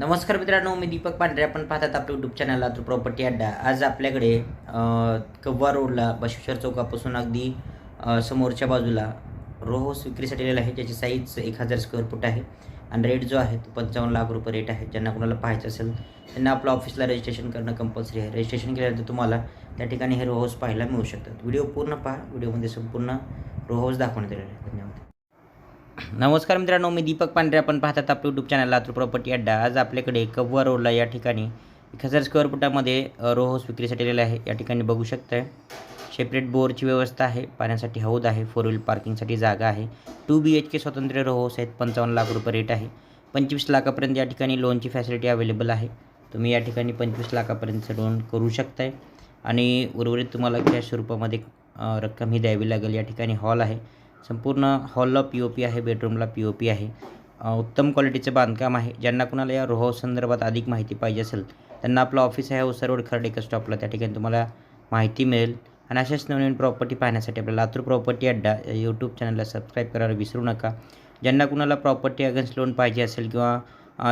नमस्कार मित्रांनो मी दीपक पांढरे. आपण पाहतात आपलं यूट्यूब चॅनल लातूर प्रॉपर्टी अड्डा. आज आपल्याकडे कव्वा रोडला बशेश्वर चौकापासून अगदी समोरच्या बाजूला रो हाऊस विक्रीसाठी आलेला आहे ज्याची साईज एक हजार स्क्वेअर फूट आहे. आणि रेट जो आहे तो पंचावन्न लाख रुपये रेट आहे. ज्यांना कोणाला पाहायचं असेल त्यांना आपलं ऑफिसला रजिस्ट्रेशन करणं कंपल्सरी आहे. रजिस्ट्रेशन केल्यानंतर तुम्हाला त्या ठिकाणी हे रो हाऊस पाहायला मिळू शकतात. व्हिडिओ पूर्ण पहा. व्हिडिओमध्ये संपूर्ण रो हाऊस दाखवण्यात आलेला आहे. धन्यवाद. नमस्कार मित्रांनो मी दीपक पांढरे. आपण पाहतात आपलं यूट्यूब चॅनल लातूर प्रॉपर्टी अड्डा. आज आपल्याकडे कव्वा रोडला या ठिकाणी एक हजार स्क्वेअर फुटामध्ये रो हाऊस विक्रीसाठी आलेला आहे. या ठिकाणी बघू शकताय सेपरेट बोरची व्यवस्था आहे. पाण्यासाठी हौद आहे. फोर व्हील पार्किंगसाठी जागा आहे. टू बी एच के स्वतंत्र रो हाऊस आहेत. पंचावन्न लाख रुपये रेट आहे. पंचवीस लाखापर्यंत या ठिकाणी लोनची फॅसिलिटी अवेलेबल आहे. तुम्ही या ठिकाणी पंचवीस लाखापर्यंतचं लोन करू शकताय. आणि उर्वरित तुम्हाला कॅश स्वरूपामध्ये रक्कम ही द्यावी लागेल. या ठिकाणी हॉल आहे. संपूर्ण हॉलला पी ओ पी आहे बेडरूमला पी ओ पी आहे. उत्तम क्वालिटीचं बांधकाम आहे. ज्यांना कुणाला या रोह संदर्भात अधिक माहिती पाहिजे असेल त्यांना आपलं ऑफिस आहे ओसर रोड खर्डे स्टॉपला त्या ठिकाणी तुम्हाला माहिती मिळेल. आणि अशाच नवीन प्रॉपर्टी पाहण्यासाठी आपल्या लातूर प्रॉपर्टी अड्डा यूट्यूब चॅनलला सबस्क्राईब करायला विसरू नका. ज्यांना कुणाला प्रॉपर्टी अगेन्स्ट लोन पाहिजे असेल किंवा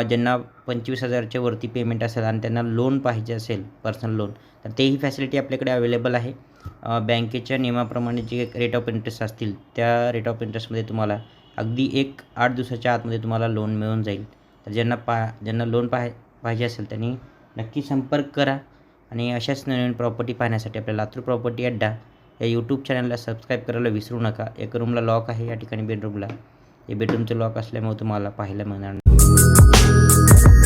ज्यांना पंचवीस हजारच्या वरती पेमेंट असेल आणि त्यांना लोन पाहिजे असेल पर्सनल लोन तर तेही फॅसिलिटी आपल्याकडे अवेलेबल आहे. बँकेच्या नियमाप्रमाणे जे रेट ऑफ इंटरेस्ट असतील त्या रेट ऑफ इंटरेस्टमध्ये तुम्हाला अगदी एक आठ दिवसाच्या आतमध्ये तुम्हाला लोन मिळून जाईल. तर ज्यांना पा ज्यांना लोन पाह पाहिजे असेल त्यांनी नक्की संपर्क करा आणि अशाच नवीन प्रॉपर्टी पाहण्यासाठी आपल्या लातूर प्रॉपर्टी अड्डा या यूट्यूब चॅनलला सबस्क्राईब करायला विसरू नका. एक रूमला लॉक आहे या ठिकाणी बेडरूमला हे बेडरूमचं लॉक असल्यामुळे तुम्हाला पाहायला मिळणार नाही. Thank you.